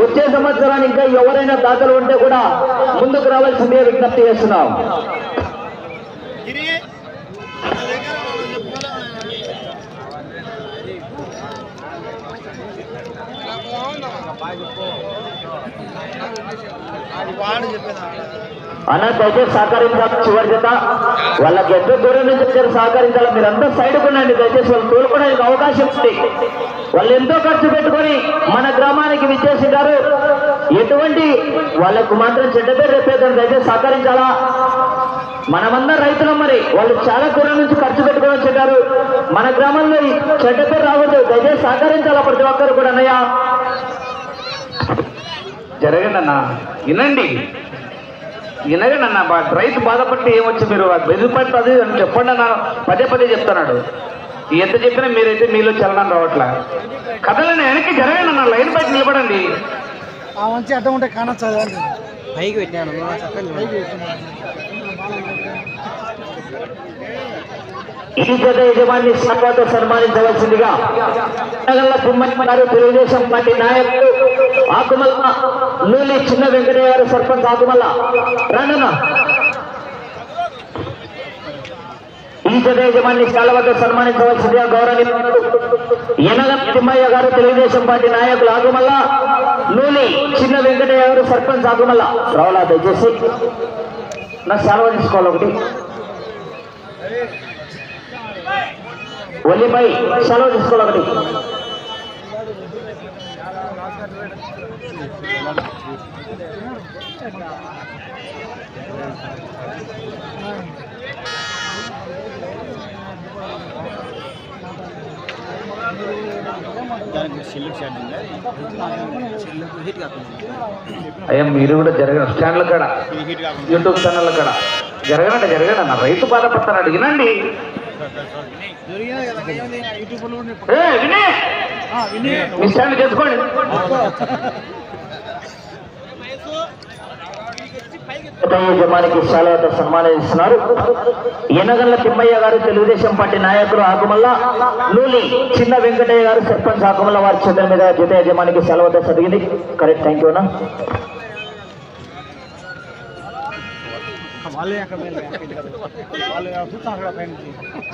వచ్చే సంవత్సరానికి ఇంకా ఎవరైనా దాతలు ఉంటే కూడా ముందుకు రావాల్సిందే విజ్ఞప్తి చేస్తున్నాం. అన్న దయచేసి సహకరించాలి చివరి చేత వాళ్ళకి ఎంతో దూరం నుంచి వచ్చారు సహకరించాలి. మీరు అంతా సైడ్ ఉండండి దయచేసి వాళ్ళు తోలుకోవడానికి అవకాశం ఉంది. వాళ్ళు ఎంతో ఖర్చు పెట్టుకొని మన గ్రామానికి విచ్చేసింటారు ఎటువంటి వాళ్ళకు మాత్రం చెడ్డ పేరు రేపేద్దాం దయచేసి సహకరించాలా? మనమందరం రైతులం మరి. వాళ్ళు చాలా దూరం నుంచి ఖర్చు పెట్టుకొని వచ్చారు మన గ్రామంలో చెడ్డ పేరు రావద్దు దయచేసి సహకరించాలా ప్రతి ఒక్కరు కూడా అన్నయ్య? జరగండి అన్న. వినండి. వినగండి అన్న రైతు బాధపడితే ఏమొచ్చి మీరు? బెదిరిపడుతుంది అని చెప్పండి అన్న పదే పదే చెప్తున్నాడు. ఎంత చెప్పినా మీరైతే మీలో చలనం రావట్లా? కథలని వెనక్కి జరగండి అన్న లైన్ బయట నిలబడండి. అడ్డం ఉంటే కానొచ్చు పైకి పెట్టాను పైకి పెట్టినా. ఈ జత యజమాని శాఖతో సన్మానించవలసిందిగా నగర్ల తిమ్మయ్య గారు తెలుగుదేశం పార్టీ నాయకులు ఆకుమల్ల లూలి చిన్న వెంకటయ్య గారు సర్పంచ్ ఆకుమల్ల రండన్న. ఈ జత యజమాని శాలవతో సన్మానించవలసిందిగా గౌరవనీయులు యనగం తిమ్మయ్య గారు తెలుగుదేశం పార్టీ నాయకులు ఆకుమల్ల లూలి చిన్న వెంకటయ్య గారు సర్పంచ్ ఆకుమల్ల రావాలా దయచేసి నా సెలవు తీసుకోవాలి ఒకటి. ఒలిపై సెలవు తీసుకోవాలి ఒకటి అయ్యా మీరు కూడా జరగండి. స్టాండ్ల కాడ యూట్యూబ్ ఛానల్ కాడ. జరగనంటే జరగండి రైతు బాధపడతాను అడిగినండి. జరిగినాయి కదా, ఏముంది? యూట్యూబ్లో సన్మానిస్తున్నారు ఎనగల్ల తిమ్మయ్య గారు తెలుగుదేశం పార్టీ నాయకులు ఆకుమల్ల లూలి చిన్న వెంకటయ్య గారు సర్పంచ్ ఆకుమల్ల వారి చేతుల మీద జత యజమానికి సెలవుతో జరిగింది కరెక్ట్ థ్యాంక్ యూ వాళ్ళే అక్కడ మేలు వాళ్ళు చూస్తాం అక్కడ పైన.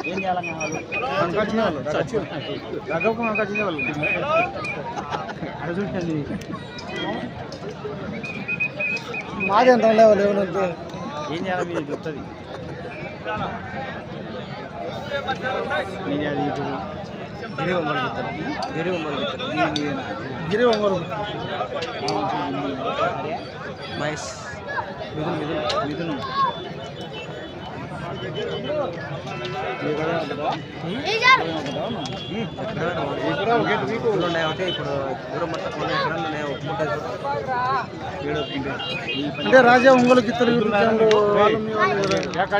ఏం చేయాలన్నా వాళ్ళు. మనకు వచ్చిన వాళ్ళు. దగ్గరకు మనకు వచ్చిన వాళ్ళు. అక్కడ చూడండి. మాది లేవాలి ఏమనంటే ఏం చేయాలి మీరు చెప్తుంది మీది అది ఇప్పుడు గిరి ఒంగోలు గిరి ఒంగోలు గిరి ఒంగోలు. మహేష్. మిథున్ మిథున్ మిథున్ అంటే రాజా ఒంగోలు గిత్తలు యూట్యూబ్ ఛానల్ వాళ్ళు మీ వాళ్ళు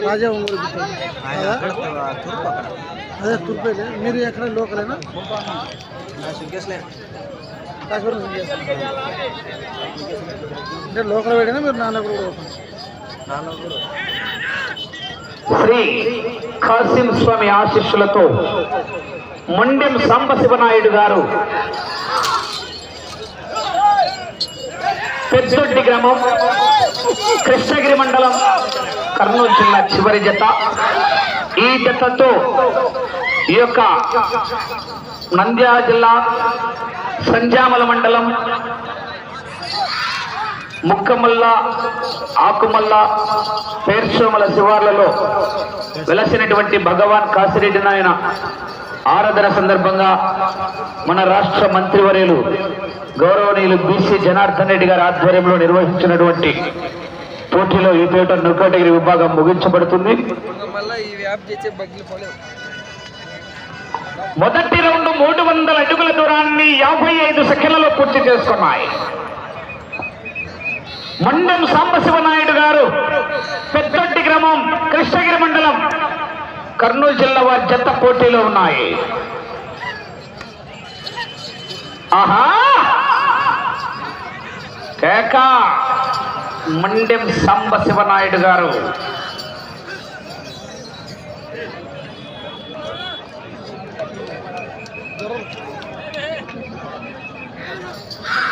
రాజా ఒంగోలు గిత్తలు. అదే తుర్పేలే మీరు ఎక్కడ లోకలేనా? అంటే లోకల్ వేడినా మీరు నాన్న కూడా శ్రీ కాసిం స్వామి ఆశీస్సులతో మొండెం సాంబశివనాయుడు గారు పెద్దొడ్డి గ్రామం కృష్ణగిరి మండలం కర్నూలు జిల్లా చివరి జత. ఈ జతతో ఈ యొక్క నంద్యాల జిల్లా సంజామల మండలం ముక్కమల్ల ఆకుమల్ల పేర్సోమల శివార్లలో వెలసినటువంటి భగవాన్ కాసిరెడ్డి నాయన ఆరాధన సందర్భంగా మన రాష్ట్ర మంత్రివర్యులు గౌరవనీయులు బీసీ జనార్దన్ రెడ్డి గారి ఆధ్వర్యంలో నిర్వహించినటువంటి పోటీలో ఈ పేట కేటగిరీ విభాగం ముగించబడుతుంది. మొదటి రౌండ్ మూడు వందల అడుగుల దూరాన్ని యాభై ఐదు సెకండ్లలో పూర్తి చేసుకున్నాయి. మండం సాంబశివనాయుడు గారు పెద్దొడ్డి గ్రామం కృష్ణగిరి మండలం కర్నూలు జిల్లా వారి జత పోటీలో ఉన్నాయి. ఆహా! కేక! మండెం సాంబశివనాయుడు గారు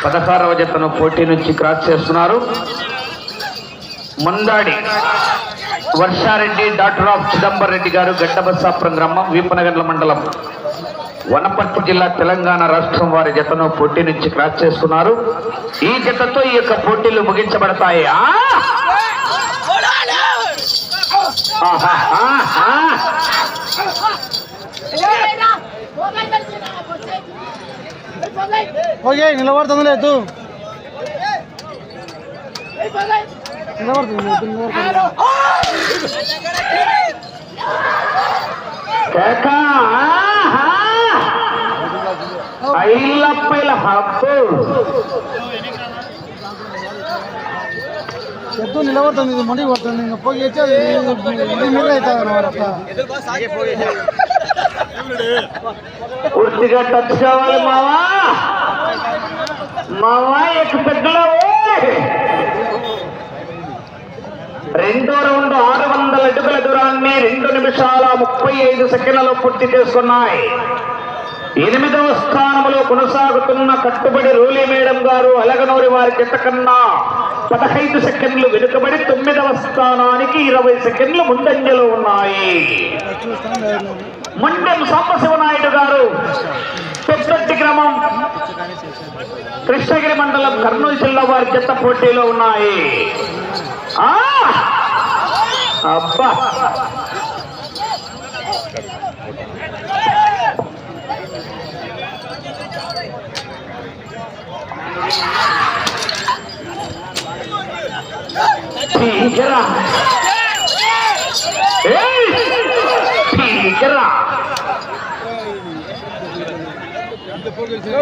పదహారవ జతను పోటీ నుంచి క్రాస్ చేస్తున్నారు. ముందాడి వర్షారెడ్డి డాక్టర్ ఆఫ్ చిదంబర్ రెడ్డి గారు గడ్డబస్సాపురం గ్రామం వీపనగండ్ల మండలం. వనపర్తి జిల్లా తెలంగాణ రాష్ట్రం వారి జతను పోటీ నుంచి క్రాస్ చేస్తున్నారు. ఈ జతతో ఈ యొక్క పోటీలు ముగించబడతాయి. ఆహా, ఆహా. ఓకే నిలబడుతుంది లేదు. నిలబడుతుంది. ఐలప్పైల హక్కు. ఎద్దు నిలబడుతుంది ఇది మండి పడుతుంది ఇంకా పోయి వచ్చి అది ఇది మీద అవుతుంది పూర్తిగా టచ్ కావాలి మావా? మావా పెద్దలు? రెండో రౌండ్ ఆరు వందల అడుగుల దూరాన్ని రెండు నిమిషాల ముప్పై ఐదు సెకండ్లలో పూర్తి చేసుకున్నాయి. ఎనిమిదవ స్థానంలో కొనసాగుతున్న కట్టుబడి రూలి మేడం గారు అలగనూరి వారి జత కన్నా పదహైదు సెకండ్లు వెనుకబడి తొమ్మిదవ స్థానానికి ఇరవై సెకండ్లు ముందంజలో ఉన్నాయి. ముండెం సాంబశివనాయుడు గారు పెద్దట్టి గ్రామం. కృష్ణగిరి మండలం కర్నూలు జిల్లా వారి జత పోటీలో ఉన్నాయి. ఆ! అబ్బా! భీకరా ఏయ్! భీకరా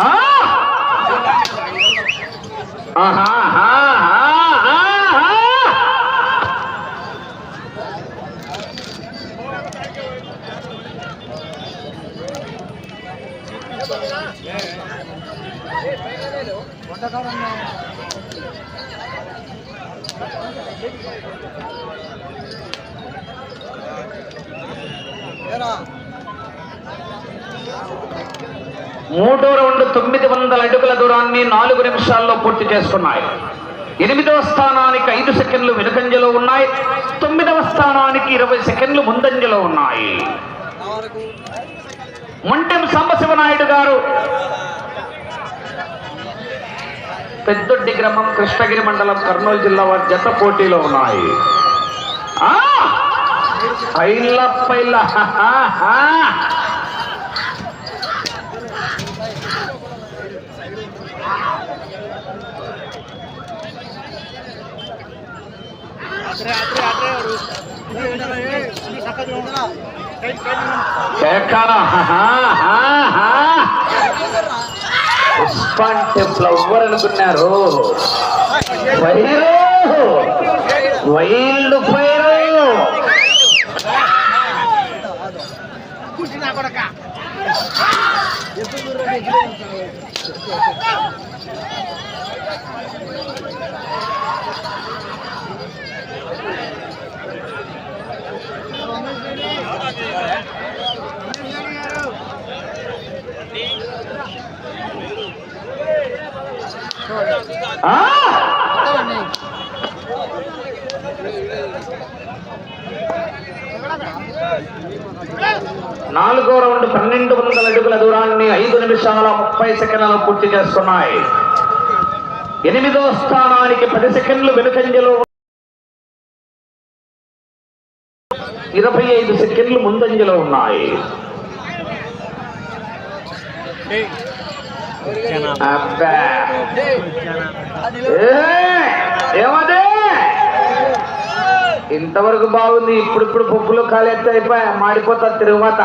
ఆ! ఆహా, ఆహా, ఆహా, ఆహా. మూడో రౌండ్ తొమ్మిది వందల అడుగుల దూరాన్ని నాలుగు నిమిషాల్లో పూర్తి చేసుకున్నాయి. ఎనిమిదవ స్థానానికి ఐదు సెకండ్లు వెనుకంజలో ఉన్నాయి. తొమ్మిదవ స్థానానికి ఇరవై సెకండ్లు ముందంజలో ఉన్నాయి. మొంటెం సాంబశివనాయుడు గారు. పెద్దొడ్డి గ్రామం కృష్ణగిరి మండలం కర్నూలు జిల్లా వారి జత పోటీలో ఉన్నాయి. పైల పైల హా, టెంపుల్ ఎవ్వరు అనుకున్నారు? ఫైరు వైల్డ్ ఫైర్ ఆ! నాలుగో రౌండ్ పన్నెండు వందల అడుగుల దూరాన్ని ఐదు నిమిషాల ముప్పై సెకండ్లలో పూర్తి చేస్తున్నాయి. ఎనిమిదో స్థానానికి పది సెకండ్లు వెనుకంజలో ఇరవై ఐదు సెకండ్లు ముందంజలో ఉన్నాయి. ఏమదే? ఇంతవరకు బాగుంది ఇప్పుడు ఇప్పుడు పప్పులు కాలేస్తే అయిపోయా మాడిపోతా తిరుగుమాత.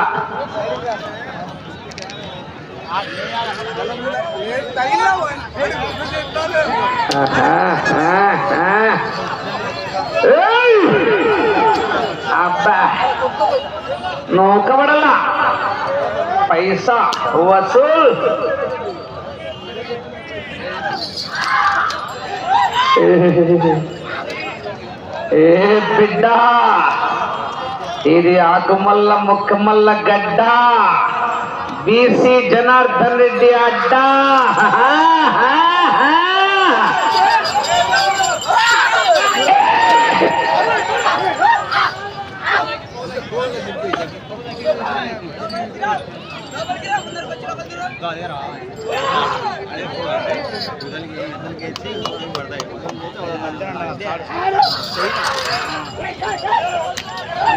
అబ్బా నూకబడలా. పైసా వసూల్. ఏ బిడ్డ? ఇది ఆకుమల్ల ముక్కమల్ల గడ్డ? బీసీ జనార్దన్ రెడ్డి అడ్డా?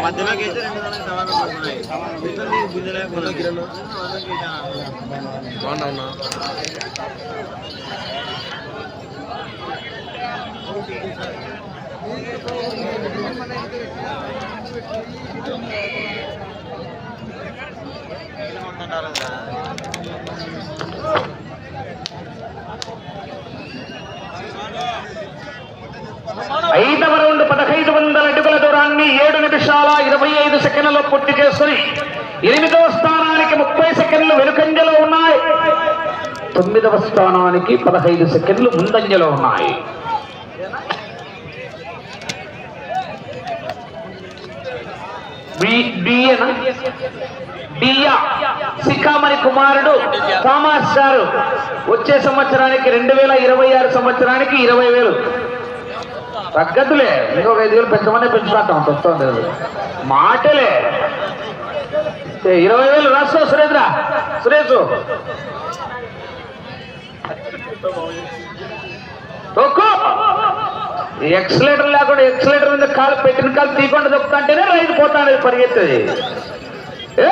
మధ్యలోకి అయితే రెండు వందల సమానం పడుతున్నాయి ఇద్దరిని గుంజలే బాగున్నా ఐదవ రౌండ్ పదహైదు వందల అడుగుల దూరాన్ని ఏడు నిమిషాల ఇరవై ఐదు సెకండ్లలో పూర్తి చేసుకుని ఎనిమిదవ స్థానానికి ముప్పై సెకండ్లు వెనుకంజలో ఉన్నాయి. తొమ్మిదవ స్థానానికి పదహైదు సెకండ్లు ముందంజలో ఉన్నాయి. బి- కుమారుడు థామస్ గారు వచ్చే సంవత్సరానికి రెండు వేల ఇరవై ఆరు సంవత్సరానికి ఇరవై వేలు. తగ్గదులే. ఇంకొక ఐదు వేలు పెంచమనే పెంచుకుంటాం తొత్తం లేదు మాటలే. ఇరవై వేలు రాస్తావు సురేంద్ర సురేష్. ఎక్సలేటర్ లేకుండా ఎక్సలేటర్ మీద కాలు పెట్టిన కాలు తీయకుండా తొక్కుతుంటేనే రైతు పోతాడు పరిగెత్తది. ఏ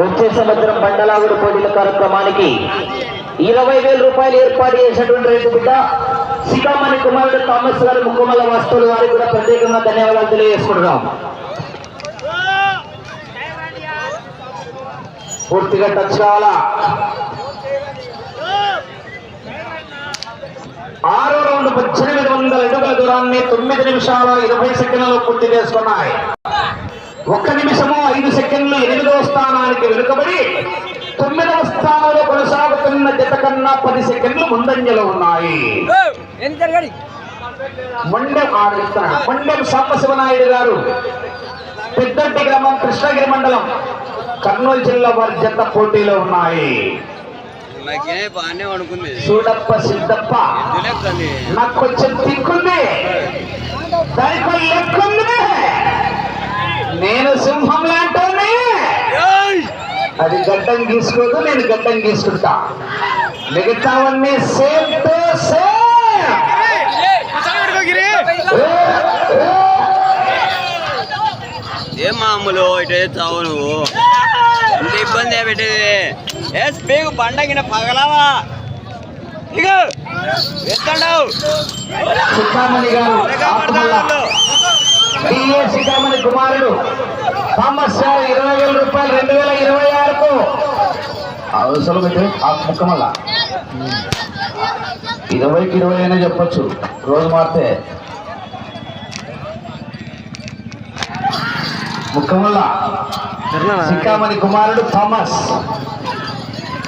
వచ్చే సంవత్సరం బండలాగుడు పోటీల కార్యక్రమానికి ఇరవై వేల రూపాయలు ఏర్పాటు చేసినటువంటి రైతు బిడ్డ సీతామణి కుమారుడు థామస్ గారు ముక్కుమల్ల వస్తువులు వారికి కూడా ప్రత్యేకంగా ధన్యవాదాలు తెలియజేసుకుంటున్నాం. పూర్తిగా టచ్ కావాలా? ఆరో రౌండ్ పద్దెనిమిది వందల అడుగుల దూరాన్ని తొమ్మిది నిమిషాల ఇరవై సెకండ్లలో పూర్తి చేసుకున్నాయి. ఒక్క నిమిషము ఐదు సెకండ్లు ఎనిమిదవ స్థానానికి వెనుకబడి తొమ్మిదవ స్థానంలో కొనసాగుతున్న జత కన్నా పది సెకండ్లు ముందంజలో ఉన్నాయి. మండెం జరగడి సాంబశివనాయుడు గారు పెద్దంటి గ్రామం కృష్ణగిరి మండలం కర్నూలు జిల్లా వారి జత పోటీలో ఉన్నాయి. నాకే బాగానే అనుకుంది చూడప్ప సిద్ధప్ప నాకు కొంచెం తిక్కుంది దానికి లెక్కుంది. నేను సింహం లాంటోనే అది గడ్డం గీసుకోదు నేను గడ్డం గీసుకుంటా. మిగతావన్నీ సేమ్ టు సేమ్. ఏం మామూలు? ఇటే చావు నువ్వు? ఎంత ఇబ్బంది పెట్టేది? ఏ స్పీక్ పండగిన పగలవా? ఇక ఎత్తండావు. సిద్ధామణి గారు డిఏ సిద్ధామణి కుమారుడు థామస్ గారు ఇరవై వేల రూపాయలు రెండు వేల ఇరవై ఆరుకు. అవసరం అయితే ఆ ముక్కమల్ల ఇరవైకి ఇరవై అయినా చెప్పొచ్చు రోజు మారితే. ముక్కమల్ల. సిక్కామణి కుమారుడు థామస్.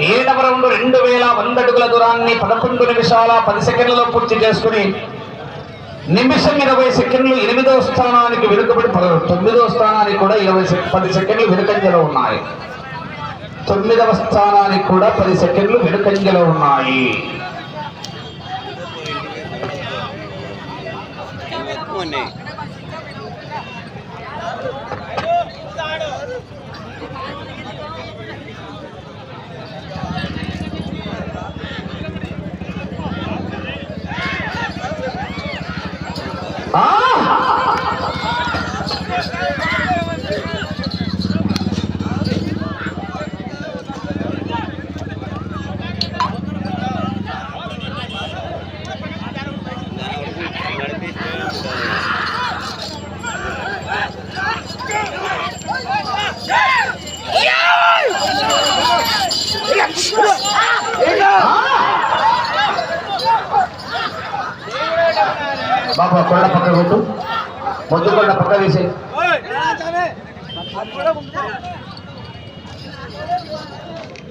ఏడవ రౌండ్ రెండు వేల వంద అడుగుల దూరాన్ని పదకొండు నిమిషాల పది సెకండ్లలో పూర్తి చేసుకుని నిమిషం ఇరవై సెకండ్లు ఎనిమిదవ స్థానానికి వెనుకబడి పద- తొమ్మిదవ స్థానానికి కూడా ఇరవై పది సెకండ్లు వెనుకంజలో ఉన్నాయి. తొమ్మిదవ స్థానానికి కూడా పది సెకండ్లు వెనుకంజలో ఉన్నాయి. మొన్నే ఆ! బాబా కొండ పక్క పెట్టు. మొద్దు కొండ పక్క వేసే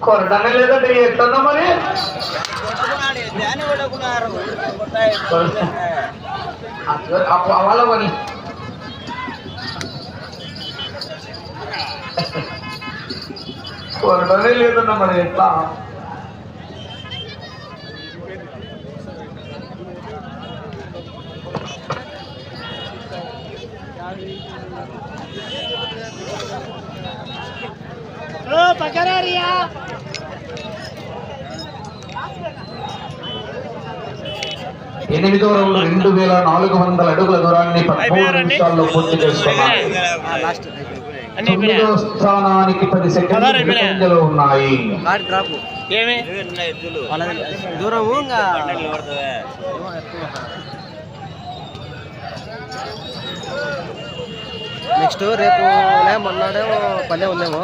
కొరడనే లేదంటే ఎట్లున్నా మరి? అప్పు అవ్వాల మరి? లేదన్నా మరి ఎట్లా? ఎనిమిదో రౌండ్ రెండు వేల నాలుగు వందల అడుగుల దూరాన్ని పదమూడు నిమిషాల్లో పూర్తి చేసుకున్నారు తొమ్మిదో స్థానానికి పది సెకండ్లు ఉన్నాయి. దూరము నెక్స్ట్ రేపు మొన్నాడేమో పల్లె ఉందేమో.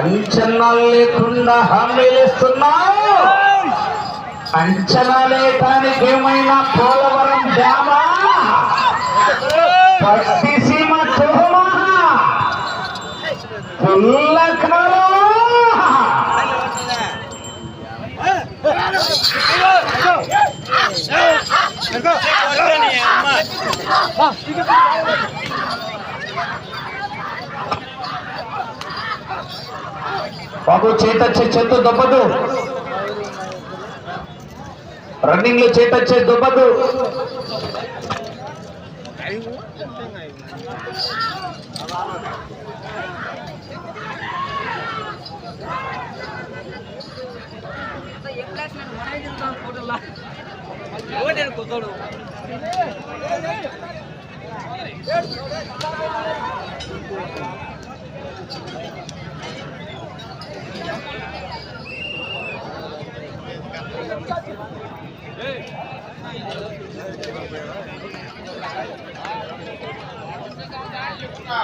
అంచనాలు లేకుండా హామీలు ఇస్తున్నావు అంచనా లేటానికి ఏమైనా పోలవరం డ్యామా బాబు చేత చేత దొబ్బదు రన్నింగ్లో చేతచ్చే దొబ్బదు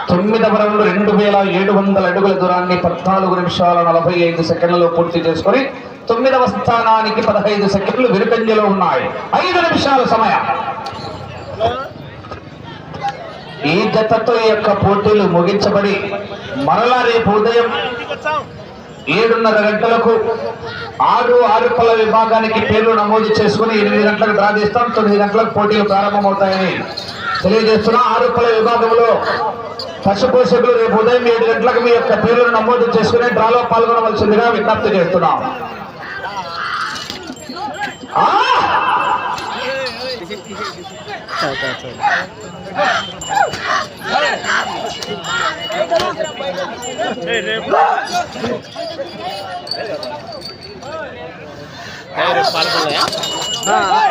తొమ్మిదవ రౌండ్ రెండు వేల ఏడు వందల అడుగుల దూరాన్ని పద్నాలుగు నిమిషాల నలభై ఐదు సెకండ్లలో పూర్తి చేసుకొని తొమ్మిదవ స్థానానికి పదహైదు సెకండ్లు వెనుకంజలో ఉన్నాయి. ఐదు నిమిషాల సమయం. ఈ జతతో యొక్క పోటీలు ముగించబడి మరలా రేపు ఉదయం ఏడున్నర గంటలకు ఆరు ఆరు పళ్ళ విభాగానికి పేర్లు నమోదు చేసుకుని ఎనిమిది గంటలకు డ్రా చేస్తాం. తొమ్మిది గంటలకు పోటీలు ప్రారంభమవుతాయని తెలియజేస్తున్నా. ఆరు పళ్ళ విభాగంలో పశుపోషకులు రేపు ఉదయం ఏడు గంటలకు మీ యొక్క పేర్లను నమోదు చేసుకుని డ్రాలో పాల్గొనవలసిందిగా విజ్ఞప్తి చేస్తున్నాం. ఆ!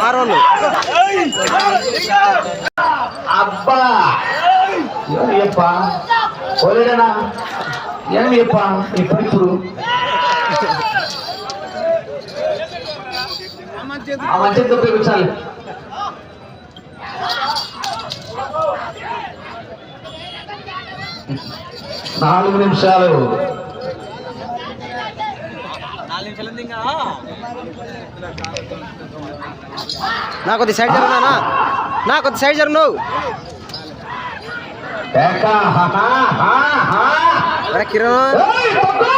ఆరు వాళ్ళు అబ్బా ఏమయ్యప్ప పోలేడనా ఏమయ్యప్ప ఇప్పుడు ఇప్పుడు ఆ మంచి ఉపయోగించాలి నాలుగు నిమిషాలు. నా కొద్ది సైడ్ జరుగునా నా కొద్ది సైడ్ జరుగు కిరణ్. ఏయ్, తొక్కు!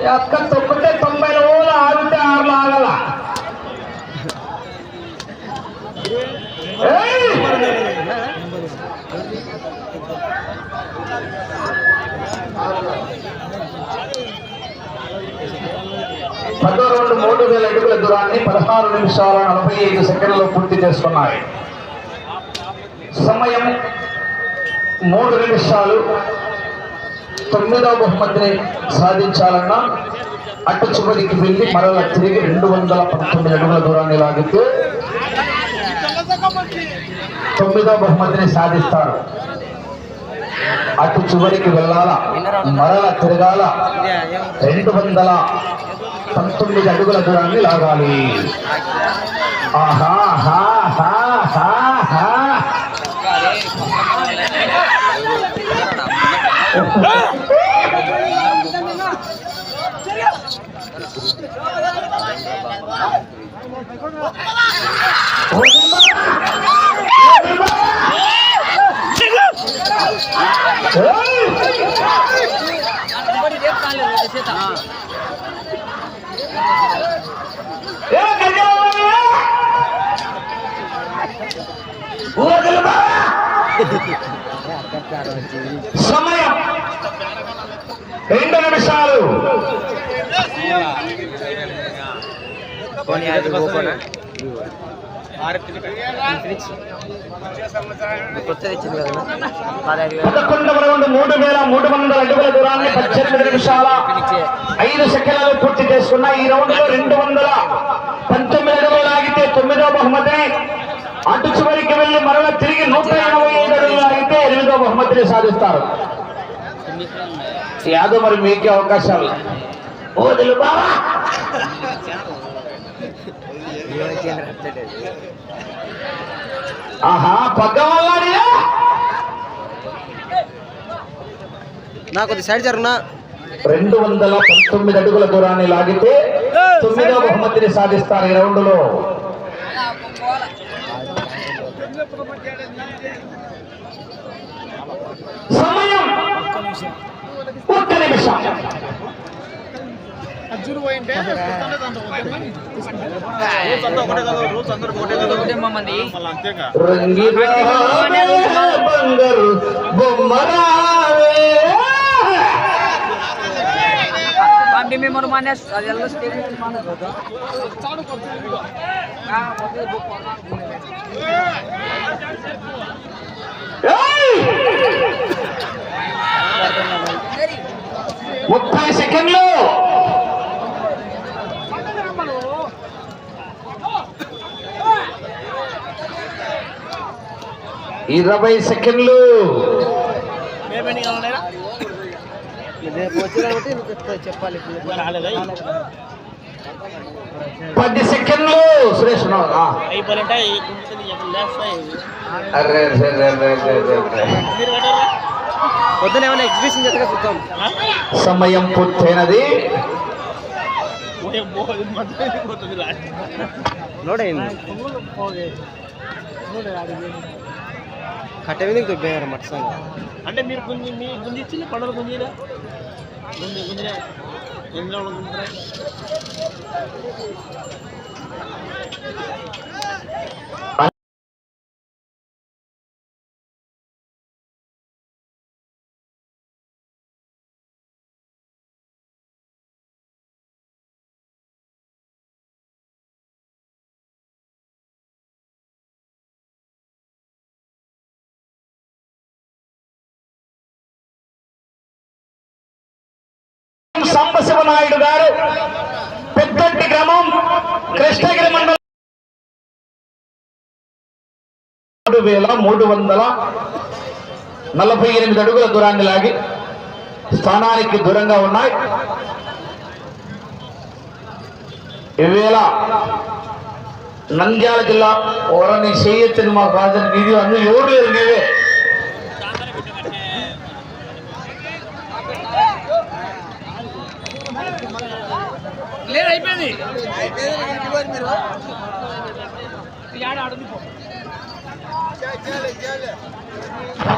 ఈ అక్క తొక్కుంటే తొంభై రోజులు ఆగితే ఆరులో ఆగల దూరాన్ని పదహారు నిమిషాల నలభై ఐదు సెకండ్లలో పూర్తి చేసుకున్నాయి. సమయం మూడు నిమిషాలు. తొమ్మిదవ బహుమతిని సాధించాలన్నా అటు చివరికి వెళ్ళి మరల తిరిగి రెండు వందల పంతొమ్మిది అడుగుల దూరాన్ని లాగితే తొమ్మిదవ బహుమతిని సాధిస్తారు. అటు చివరికి వెళ్ళాలా? మరల తిరగాల? రెండు వందల పంతొమ్మిది అడుగుల దూరాన్ని లాగాలి. ఆహా హా హా హా హా ఏ గజవాహన! ఊరకలు బావా! సమయం రెండు నిమిషాలు కొత్తది ఇచ్చింది కదా పదహైదు వేలు పదకొండవ రౌండ్ మూడు వేల మూడు వందల అడుగుల దూరాన్ని పద్దెనిమిది నిమిషాల ఐదు సెకండ్లలో పూర్తి చేసుకున్న ఈ రౌండ్లో రెండు వందల పంతొమ్మిది అడుగులు లాగితే తొమ్మిదో బహుమతి. అటు చివరికి వెళ్ళి మరల తిరిగి నూట ఎనభై ఐదు అడుగులు లాగితే ఎనిమిదో బహుమతిని సాధిస్తారు. యాదో మరి మీకే అవకాశాలు. ఓదులు బావా ఆహా నాకు కొద్ది సైడ్ జరుగునా? రెండు వందల పంతొమ్మిది అడుగుల దూరాన్ని లాగితే తొమ్మిదవ బహుమతిని సాధిస్తారు ఈ రౌండ్లో సమయం ఒక్క నిమిషం. అజ్జురు పోయింటే ఒకటే కదా రోజు అందరూ ఒకటే కదా అంతేగా! ముప్పై సెకండ్లు ఇరవై సెకండ్లు. పది సెకండ్లు. సురేష్. పొద్దున ఎగ్జిబిషన్ చూద్దాం? సమయం పూర్తయినది. లోడ్ అయింది. కట్ట మీద దుబ్బేయారు మట్సంగా అంటే మీరు గుంజి మీ గుంజి ఇచ్చింది పండుగ గుంజిరా గుంజి గుంజిరా ఎన్ని రోజులు గుంజుతారా సాంబశివనాయుడు గారు. పెద్దంటి గ్రామం కృష్ణగిరి మండలం. మూడు వేల మూడు వందల నలభై ఎనిమిది అడుగుల దూరాన్ని లాగి స్థానానికి దూరంగా ఉన్నాయి. ఈవేళ నంద్యాల జిల్లా ఓరని చేయొచ్చని మాకు రాజని నిధి అన్ని ఎవరు లేరు నీవే. అయిపోయింది. అయిపోయింది